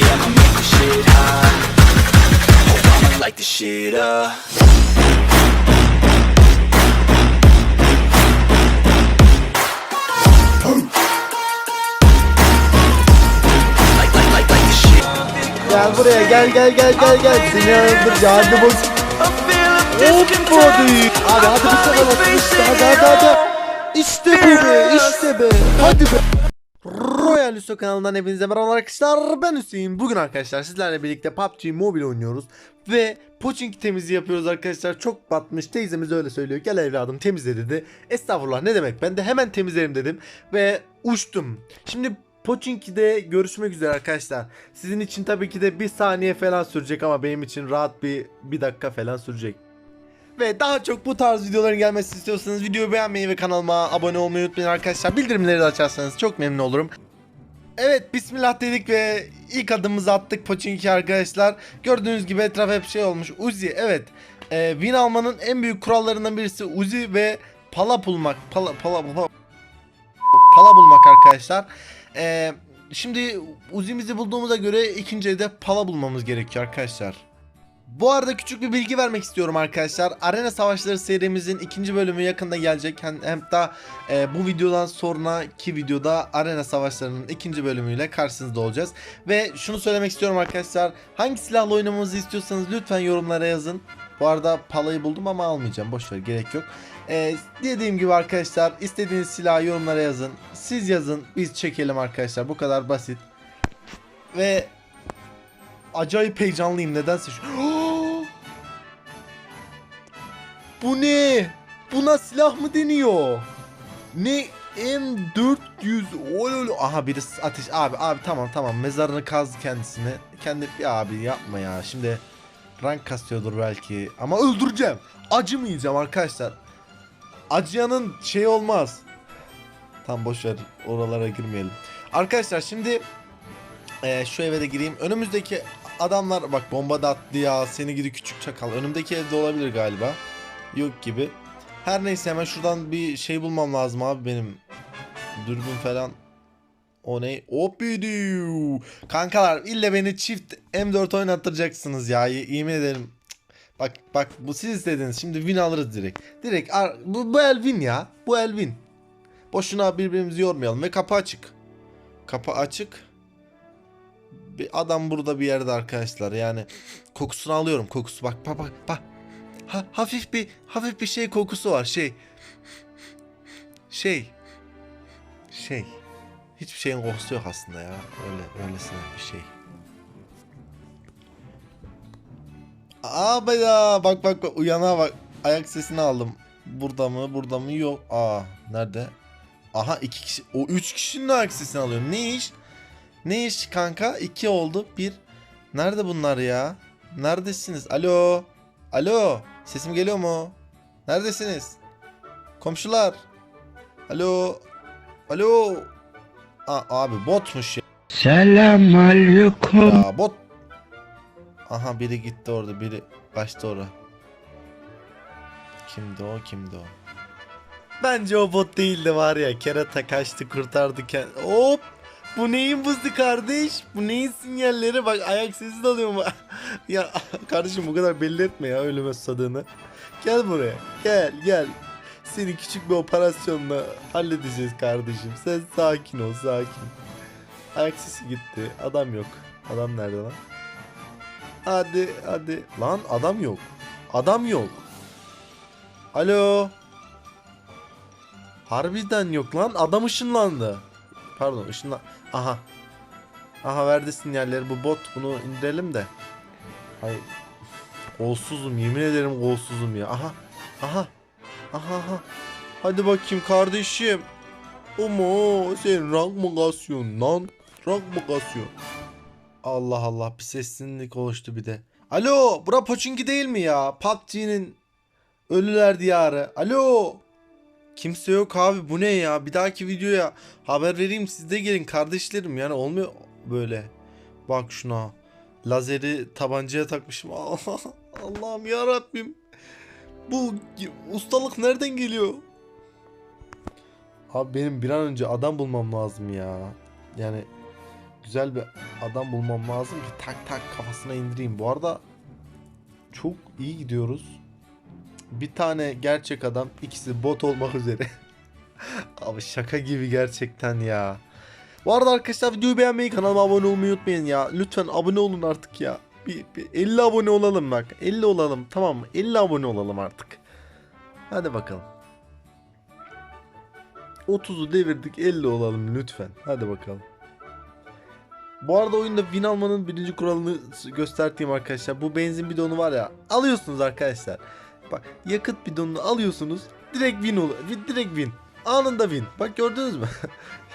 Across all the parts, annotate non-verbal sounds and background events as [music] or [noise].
Yeah. Gel buraya gel gel gel gel gel. Seni öldür hadi bak. Hoppa değil. Abi hadi bir sefer olsun işte hadi hadi hadi. İşte bu be işte be. Hadi be. Royal Üstü kanalından hepinize merhaba arkadaşlar. Ben Hüseyin. Bugün arkadaşlar sizlerle birlikte PUBG Mobile oynuyoruz. Ve Poçink temizliği yapıyoruz arkadaşlar. Çok batmış. Teyzemiz öyle söylüyor. Gel evladım temizle dedi. Estağfurullah. Ne demek? Ben de hemen temizlerim dedim. Ve uçtum. Şimdi Pochinki'de görüşmek üzere arkadaşlar. Sizin için tabii ki de bir saniye falan sürecek Ama benim için rahat bir, bir dakika falan sürecek ve daha çok bu tarz videoların gelmesini istiyorsanız videoyu beğenmeyi ve kanalıma abone olmayı unutmayın arkadaşlar. Bildirimleri de açarsanız çok memnun olurum. Evet bismillah dedik ve ilk adımımızı attık Pochinki arkadaşlar. Gördüğünüz gibi etraf hep şey olmuş. Uzi evet. Ee, win almanın en büyük kurallarından birisi Uzi ve pala bulmak. Pala, pala, pala, pala bulmak arkadaşlar. Ee, şimdi Uzi'mizi bulduğumuza göre ikinci evde pala bulmamız gerekiyor arkadaşlar. Bu arada küçük bir bilgi vermek istiyorum arkadaşlar. Arena Savaşları serimizin ikinci bölümü yakında gelecek. Hem, hem de e, bu videodan sonraki videoda Arena Savaşları'nın ikinci bölümüyle karşınızda olacağız. Ve şunu söylemek istiyorum arkadaşlar. Hangi silahla oynamamızı istiyorsanız lütfen yorumlara yazın. Bu arada palayı buldum ama almayacağım. Boşver gerek yok. E, dediğim gibi arkadaşlar istediğiniz silahı yorumlara yazın. Siz yazın biz çekelim arkadaşlar. Bu kadar basit. Ve acayip heyecanlıyım nedense. Şu... Bu ne? Buna silah mı deniyor? Ne M400 ol ol. Aha biri ateş abi abi tamam tamam mezarını kaz kendisine. Kendi ya abi yapma ya. Şimdi rank kasıyordur belki ama öldüreceğim. Acımayacağım arkadaşlar. Acıyanın şey olmaz. Tam boş ver oralara girmeyelim. Arkadaşlar şimdi ee, şu eve de gireyim. Önümüzdeki adamlar bak bomba da attı ya. Seni gidi küçük çakal. Önümdeki evde olabilir galiba. Yok gibi. Her neyse hemen şuradan bir şey bulmam lazım abi benim. Dürbün falan. O ne? Hopidiu. Kankalar ille beni çift M4 oynattıracaksınız ya. Yemin ederim. Bak bak bu siz istediniz. Şimdi win alırız direkt. Direkt bu, bu el win ya. Bu el win. Boşuna birbirimizi yormayalım ve kapı açık. Kapı açık. Bir adam burada bir yerde arkadaşlar. Yani kokusunu alıyorum. Kokusu bak bak bak. Ha, hafif bir hafif bir şey kokusu var. Şey. Şey. Şey. Hiçbir şeyin kokusu yok aslında ya. Öyle öylesine bir şey. Aa be ya bak bak bak uyana bak. Ayak sesini aldım. Burada mı? Burada mı? Yok. Aa nerede? Aha iki kişi. O üç kişinin ayak sesini alıyorum. Ne iş? Ne iş kanka? İki oldu. Bir. Nerede bunlar ya? Neredesiniz? Alo. Alo. Sesim geliyor mu? Neredesiniz? Komşular. Alo. Alo. Aa, abi botmuş ya. Selamünaleyküm. ya. Bot. Aha biri gitti orada. Biri kaçtı oraya. Kimdi o? Kimdi o? Bence o bot değildi var ya. Kerata kaçtı kurtardı kendini. Hop. Bu neyin bızdı kardeş? Bu neyin sinyalleri? Bak ayak sesi de alıyor mu? [laughs] ya kardeşim bu kadar belli etme ya ölüme susadığını. Gel buraya. Gel gel. Seni küçük bir operasyonla halledeceğiz kardeşim. Sen sakin ol sakin. Ayak sesi gitti. Adam yok. Adam nerede lan? Hadi hadi. Lan adam yok. Adam yok. Alo. Harbiden yok lan. Adam ışınlandı. Pardon ışınlan... Aha. Aha verdi sinyalleri. Bu bot. Bunu indirelim de. Ay. Golsuzum. Yemin ederim golsuzum ya. Aha. Aha. Aha aha. Hadi bakayım kardeşim. Ama sen rank mı kasıyorsun lan? Rank mı kasıyorsun? Allah Allah bir sessizlik oluştu bir de. Alo bura Pochinki değil mi ya? PUBG'nin Ölüler Diyarı. Alo. Kimse yok abi bu ne ya? Bir dahaki videoya haber vereyim siz de gelin kardeşlerim yani olmuyor böyle. Bak şuna. Lazeri tabancaya takmışım. [laughs] Allah'ım ya Rabbim. Bu ustalık nereden geliyor? Abi benim bir an önce adam bulmam lazım ya. Yani güzel bir adam bulmam lazım ki tak tak kafasına indireyim. Bu arada çok iyi gidiyoruz. Bir tane gerçek adam, ikisi bot olmak üzere. [laughs] Abi şaka gibi gerçekten ya. Bu arada arkadaşlar videoyu beğenmeyi, kanalıma abone olmayı unutmayın ya. Lütfen abone olun artık ya. Bir, bir 50 abone olalım bak. 50 olalım tamam mı? 50 abone olalım artık. Hadi bakalım. 30'u devirdik 50 olalım lütfen. Hadi bakalım. Bu arada oyunda win almanın birinci kuralını göstereyim arkadaşlar. Bu benzin bidonu var ya alıyorsunuz arkadaşlar. Bak yakıt bidonunu alıyorsunuz. Direkt win oluyor. Direkt win. Anında win. Bak gördünüz mü?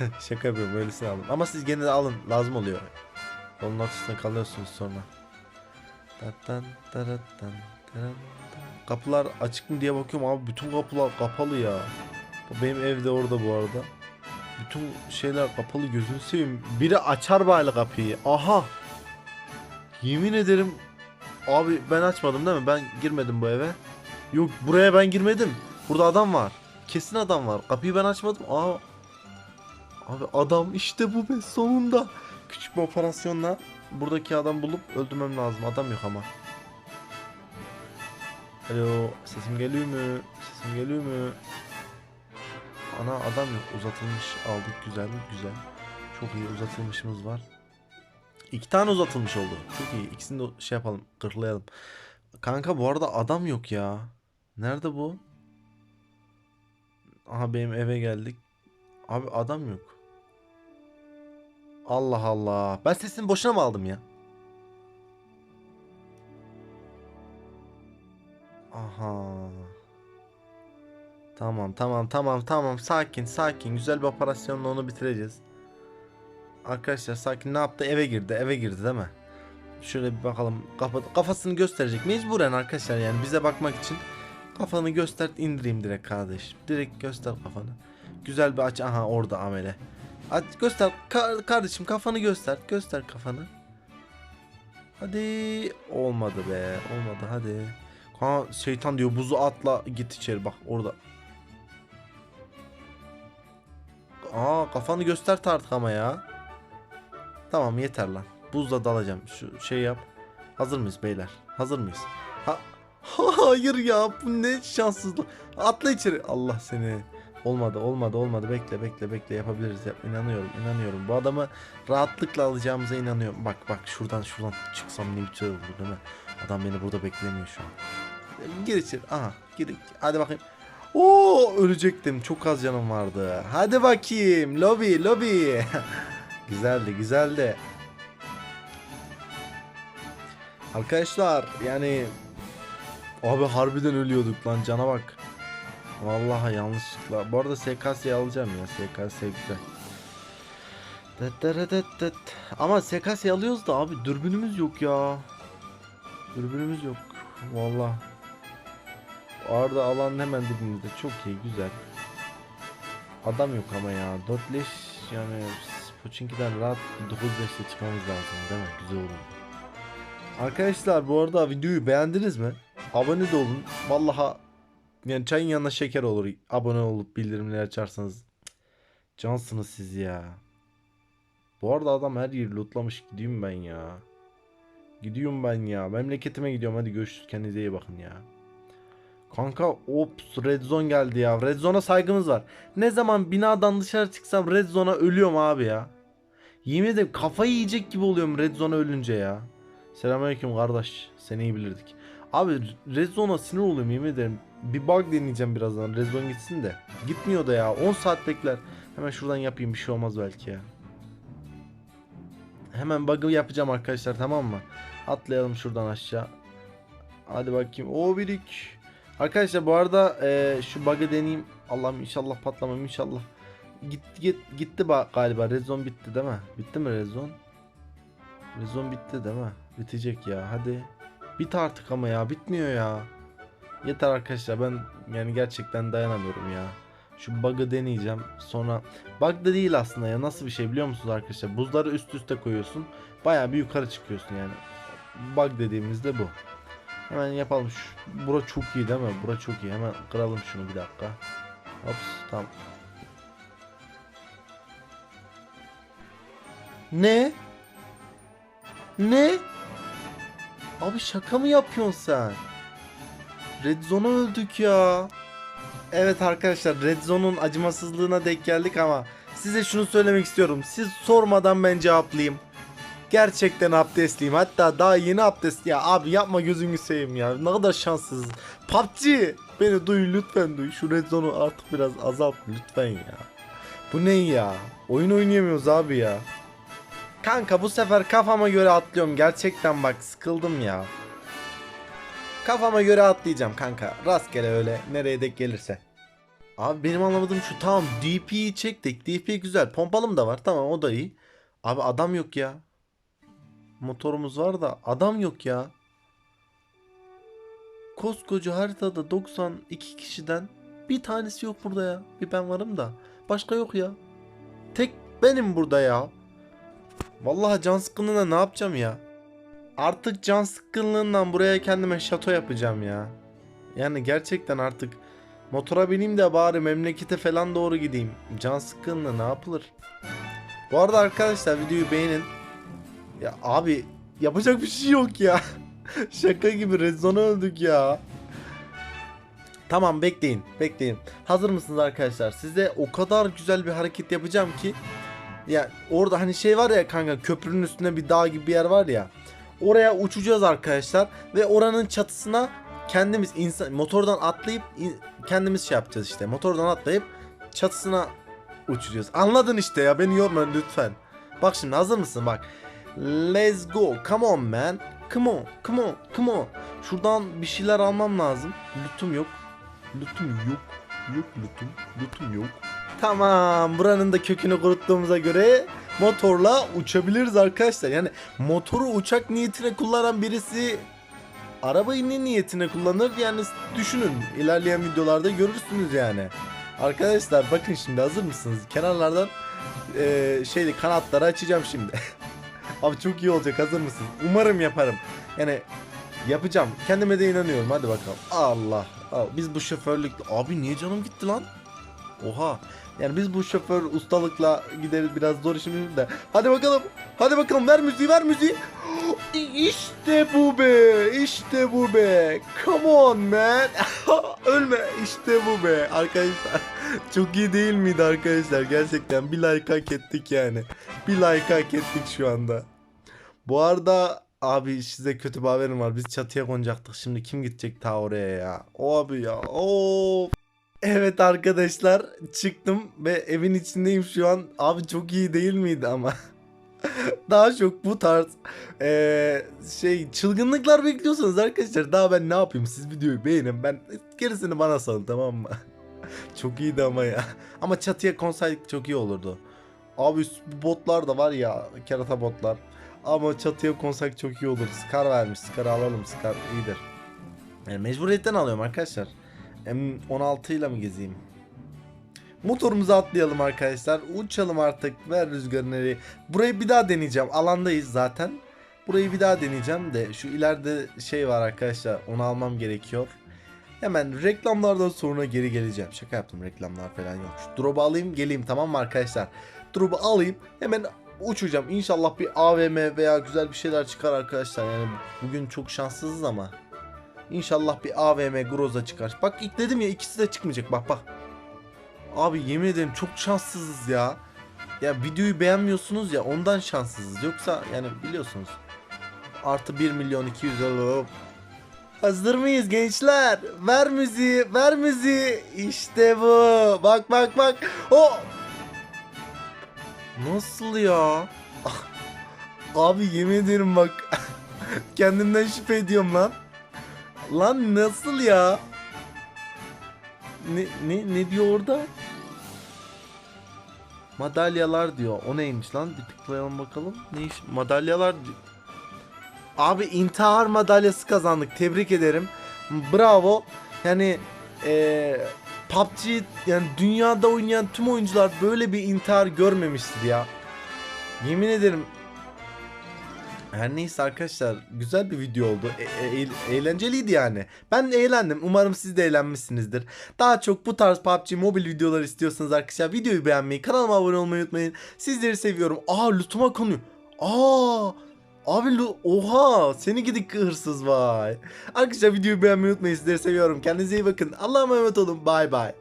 [laughs] Şaka yapıyorum öylesine alın. Ama siz gene de alın. Lazım oluyor. Yolun ortasında kalıyorsunuz sonra. Kapılar açık mı diye bakıyorum abi bütün kapılar kapalı ya. Benim evde orada bu arada. Bütün şeyler kapalı gözünü seveyim. Biri açar bari kapıyı. Aha. Yemin ederim abi ben açmadım değil mi? Ben girmedim bu eve. Yok buraya ben girmedim. Burada adam var. Kesin adam var. Kapıyı ben açmadım. Aa. Abi adam işte bu be sonunda. Küçük bir operasyonla buradaki adam bulup öldürmem lazım. Adam yok ama. Alo sesim geliyor mu? Sesim geliyor mu? Ana adam yok. Uzatılmış aldık. Güzel güzel. Çok iyi uzatılmışımız var. İki tane uzatılmış oldu. Çok iyi. İkisini de şey yapalım. Kırklayalım. Kanka bu arada adam yok ya. Nerede bu? Aha benim eve geldik. Abi adam yok. Allah Allah. Ben sesini boşuna mı aldım ya? Aha. Tamam tamam tamam tamam sakin sakin güzel bir operasyonla onu bitireceğiz. Arkadaşlar sakin ne yaptı eve girdi eve girdi değil mi? Şöyle bir bakalım kafa, kafasını gösterecek mecburen arkadaşlar yani bize bakmak için kafanı göster indireyim direkt kardeş. Direkt göster kafanı. Güzel bir aç aha orada amele. Aç göster Ka- kardeşim kafanı göster göster kafanı. Hadi olmadı be olmadı hadi. Ha şeytan diyor buzu atla git içeri bak orada. Aa kafanı göster artık ama ya. Tamam yeter lan. Buzla dalacağım. Şu şey yap. Hazır mıyız beyler? Hazır mıyız? Ha [laughs] Hayır ya bu ne şanssızlık. Atla içeri. Allah seni. Olmadı olmadı olmadı. Bekle bekle bekle yapabiliriz. Yap. İnanıyorum inanıyorum. Bu adamı rahatlıkla alacağımıza inanıyorum. Bak bak şuradan şuradan çıksam ne güzel olur değil mi? Adam beni burada beklemiyor şu an. Gir içeri. Aha gir. Hadi bakayım. Oo ölecektim. Çok az canım vardı. Hadi bakayım. Lobi lobi. [laughs] güzeldi güzeldi. Arkadaşlar yani abi harbiden ölüyorduk lan cana bak. Vallahi yanlışlıkla. Bu arada SKS'yi alacağım ya. SKS güzel. Dıt dırı dıt dıt. Ama SKS'yi alıyoruz da abi dürbünümüz yok ya. Dürbünümüz yok. Vallahi. Arada alan hemen dibimizde. Çok iyi güzel. Adam yok ama ya. 4 leş yani Pochinki'den rahat 9 leşle çıkmamız lazım değil mi? Güzel olur. Arkadaşlar bu arada videoyu beğendiniz mi? Abone de olun. Vallahi yani çayın yanına şeker olur. Abone olup bildirimleri açarsanız. Cansınız siz ya. Bu arada adam her yeri lootlamış. Gideyim ben ya. Gidiyorum ben ya. Memleketime gidiyorum. Hadi görüşürüz. Kendinize iyi bakın ya. Kanka ops red zone geldi ya. Red zone'a saygımız var. Ne zaman binadan dışarı çıksam red zone'a ölüyorum abi ya. Yemin ederim kafayı yiyecek gibi oluyorum red zone'a ölünce ya. Selamünaleyküm kardeş. Seni iyi bilirdik. Abi red zone'a sinir oluyorum yemin ederim. Bir bug deneyeceğim birazdan. Red zone gitsin de. Gitmiyor da ya. 10 saat bekler. Hemen şuradan yapayım bir şey olmaz belki ya. Hemen bug'ı yapacağım arkadaşlar tamam mı? Atlayalım şuradan aşağı. Hadi bakayım. O birik. Arkadaşlar bu arada e, şu bug'ı deneyeyim. Allah'ım inşallah patlamam inşallah. Gitti git, gitti ba- galiba. Red zone bitti değil mi? Bitti mi? Red zone bitti değil mi? Bitecek ya hadi. Bit artık ama ya bitmiyor ya. Yeter arkadaşlar ben yani gerçekten dayanamıyorum ya. Şu bug'ı deneyeceğim. Sonra bug da değil aslında ya. Nasıl bir şey biliyor musunuz arkadaşlar? Buzları üst üste koyuyorsun. Bayağı bir yukarı çıkıyorsun yani. Bug dediğimizde bu. Hemen yapalım. Şu, bura çok iyi değil mi? Bura çok iyi. Hemen kıralım şunu bir dakika. Hops tamam. Ne? Ne? Abi şaka mı yapıyorsun sen? Red Zone'a öldük ya. Evet arkadaşlar Red Zone'un acımasızlığına denk geldik ama size şunu söylemek istiyorum. Siz sormadan ben cevaplayayım. Gerçekten abdestliyim. Hatta daha yeni abdest. Ya abi yapma gözünü seveyim ya. Ne kadar şanssız. PUBG beni duy lütfen duy. Şu Red Zone'u artık biraz azalt lütfen ya. Bu ne ya? Oyun oynayamıyoruz abi ya. Kanka bu sefer kafama göre atlıyorum. Gerçekten bak sıkıldım ya. Kafama göre atlayacağım kanka. Rastgele öyle nereye denk gelirse. Abi benim anlamadığım şu tamam DP'yi çektik. DP güzel. Pompalım da var. Tamam o da iyi. Abi adam yok ya. Motorumuz var da adam yok ya. Koskoca haritada 92 kişiden bir tanesi yok burada ya. Bir ben varım da. Başka yok ya. Tek benim burada ya. Vallahi can sıkkınlığına ne yapacağım ya? Artık can sıkkınlığından buraya kendime şato yapacağım ya. Yani gerçekten artık motora bineyim de bari memlekete falan doğru gideyim. Can sıkkınlığı ne yapılır? Bu arada arkadaşlar videoyu beğenin. Ya abi yapacak bir şey yok ya. [laughs] Şaka gibi rezona öldük ya. Tamam bekleyin bekleyin. Hazır mısınız arkadaşlar? Size o kadar güzel bir hareket yapacağım ki. Ya orada hani şey var ya kanka köprünün üstünde bir dağ gibi bir yer var ya. Oraya uçacağız arkadaşlar ve oranın çatısına kendimiz insan motordan atlayıp in- kendimiz şey yapacağız işte. Motordan atlayıp çatısına uçacağız. Anladın işte ya beni yorma lütfen. Bak şimdi hazır mısın bak. Let's go. Come on man. Come on. Come on. Come on. Şuradan bir şeyler almam lazım. Lütüm yok. Lütüm yok. Yok lütüm. Lütüm yok. Tamam. Buranın da kökünü kuruttuğumuza göre motorla uçabiliriz arkadaşlar. Yani motoru uçak niyetine kullanan birisi arabayı ne niyetine kullanır yani düşünün. İlerleyen videolarda görürsünüz yani. Arkadaşlar bakın şimdi hazır mısınız? Kenarlardan eee şeyli kanatları açacağım şimdi. [laughs] Abi çok iyi olacak hazır mısın? Umarım yaparım. Yani yapacağım. Kendime de inanıyorum. Hadi bakalım. Allah. Al. Biz bu şoförlük... Abi niye canım gitti lan? Oha. Yani biz bu şoför ustalıkla gideriz biraz zor işimiz de. Hadi bakalım. Hadi bakalım ver müziği ver müziği. [gasps] İşte bu be. İşte bu be. Come on man. [laughs] Ölme. İşte bu be. Arkadaşlar. [laughs] Çok iyi değil miydi arkadaşlar? Gerçekten bir like hak ettik yani. Bir like hak ettik şu anda. Bu arada abi size kötü bir haberim var. Biz çatıya konacaktık. Şimdi kim gidecek ta oraya ya? O abi ya. Of. Evet arkadaşlar çıktım ve evin içindeyim şu an. Abi çok iyi değil miydi ama? [laughs] daha çok bu tarz eee, şey çılgınlıklar bekliyorsanız arkadaşlar daha ben ne yapayım siz videoyu beğenin ben gerisini bana salın tamam mı? [laughs] çok iyiydi ama ya. Ama çatıya konsaydık çok iyi olurdu. Abi botlar da var ya kerata botlar. Ama çatıya konsak çok iyi olur. Scar vermiş. Scar alalım. Scar iyidir. Yani mecburiyetten alıyorum arkadaşlar. M16 ile mi gezeyim? Motorumuza atlayalım arkadaşlar. Uçalım artık. Ver rüzgarı nereye. Burayı bir daha deneyeceğim. Alandayız zaten. Burayı bir daha deneyeceğim de şu ileride şey var arkadaşlar. Onu almam gerekiyor. Hemen reklamlardan sonra geri geleceğim. Şaka yaptım reklamlar falan yok. Şu drop'u alayım geleyim tamam mı arkadaşlar? Drop'u alayım hemen uçacağım. İnşallah bir AVM veya güzel bir şeyler çıkar arkadaşlar. Yani bugün çok şanssızız ama. İnşallah bir AVM Groza çıkar. Bak ilk dedim ya ikisi de çıkmayacak bak bak. Abi yemin ederim çok şanssızız ya. Ya videoyu beğenmiyorsunuz ya ondan şanssızız. Yoksa yani biliyorsunuz. Artı 1 milyon 200 euro. Hazır mıyız gençler? Ver müziği, ver müziği. İşte bu. Bak bak bak. O. Nasıl ya? Abi yemin ederim bak. [laughs] Kendimden şüphe ediyorum lan. Lan nasıl ya? Ne, ne, ne diyor orada? Madalyalar diyor. O neymiş lan? Bir tıklayalım bakalım. Ne iş? Madalyalar diyor. Abi intihar madalyası kazandık. Tebrik ederim. Bravo. Yani eee PUBG yani dünyada oynayan tüm oyuncular böyle bir intihar görmemiştir ya. Yemin ederim Her neyse arkadaşlar güzel bir video oldu. E- e- eğ- eğlenceliydi yani. Ben eğlendim. Umarım siz de eğlenmişsinizdir. Daha çok bu tarz PUBG mobil videolar istiyorsanız arkadaşlar videoyu beğenmeyi, kanalıma abone olmayı unutmayın. Sizleri seviyorum. Aa lootuma konuyor. Aa Abi oha seni gidik hırsız vay. Arkadaşlar videoyu beğenmeyi unutmayın sizleri seviyorum. Kendinize iyi bakın. Allah'a emanet olun. Bay bay.